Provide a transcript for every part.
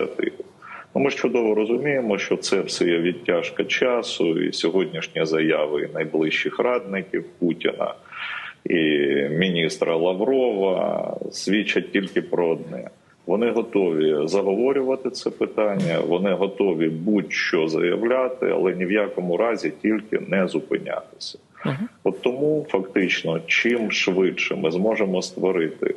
ініціативу. Ну, ми ж чудово розуміємо, що це все є відтяжка часу, і сьогоднішні заяви найближчих радників Путіна і міністра Лаврова свідчать тільки про одне. Вони готові заговорювати це питання, вони готові будь-що заявляти, але ні в якому разі тільки не зупинятися. От тому фактично, чим швидше ми зможемо створити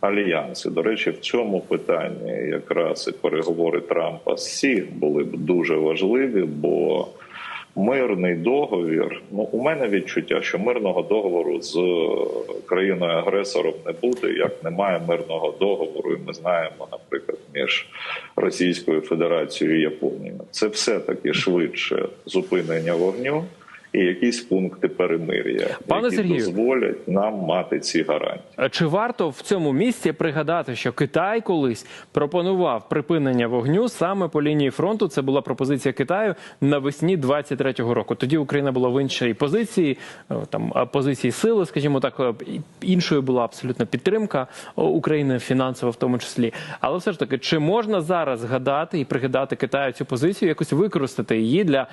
альянси. До речі, в цьому питанні якраз і переговори Трампа з Сі були б дуже важливі, бо мирний договір. Ну у мене відчуття, що мирного договору з країною агресором не буде, як немає мирного договору, і ми знаємо, наприклад, між Російською Федерацією і Японією. Це все таки швидше зупинення вогню. І якісь пункти перемир'я, Пане які Сергію. дозволять нам мати ці гарантії. А Чи варто в цьому місці пригадати, що Китай колись пропонував припинення вогню саме по лінії фронту? Це була пропозиція Китаю навесні 23-го року. Тоді Україна була в іншій позиції, е, там позиції сили, скажімо так, е, іншою була абсолютно підтримка е, України фінансова, в тому числі. Але все ж таки, чи можна зараз згадати і пригадати Китаю цю позицію, якось використати її для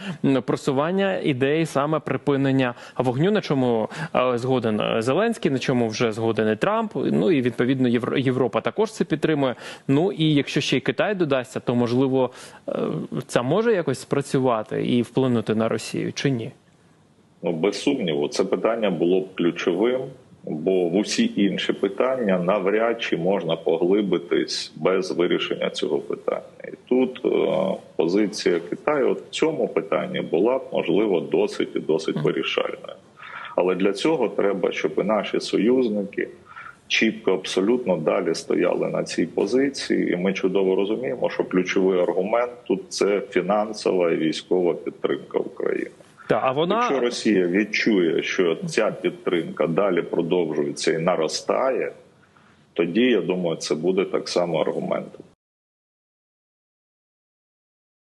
просування ідеї саме припинення вогню, на чому е, згоден е, Зеленський, на чому вже згоден і Трамп. Ну і відповідно Європа також це підтримує. Ну і якщо ще й Китай додасться, то можливо е, це може якось спрацювати і вплинути на Росію чи ні? Ну, без сумніву, це питання було б ключовим, бо в усі інші питання навряд чи можна поглибитись без вирішення цього питання. І тут е, позиція Китаю в цьому питанні була б можливо досить і досить вирішальною. Але для цього треба, щоб і наші союзники чітко абсолютно далі стояли на цій позиції, і ми чудово розуміємо, що ключовий аргумент тут це фінансова і військова підтримка України. Та а вона Якщо Росія відчує, що ця підтримка далі продовжується і наростає, тоді я думаю, це буде так само аргументом.